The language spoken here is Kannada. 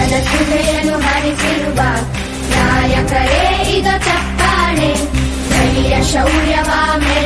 ಮನದ ಚಿಹ್ನೆಯನ್ನು ಹರಿಸಿರುವ ನಾಯಕರೇ ಈಗ ಚಪ್ಪಾಳೆ. ಧಣಿಯ ಶೌರ್ಯವಾಮೆ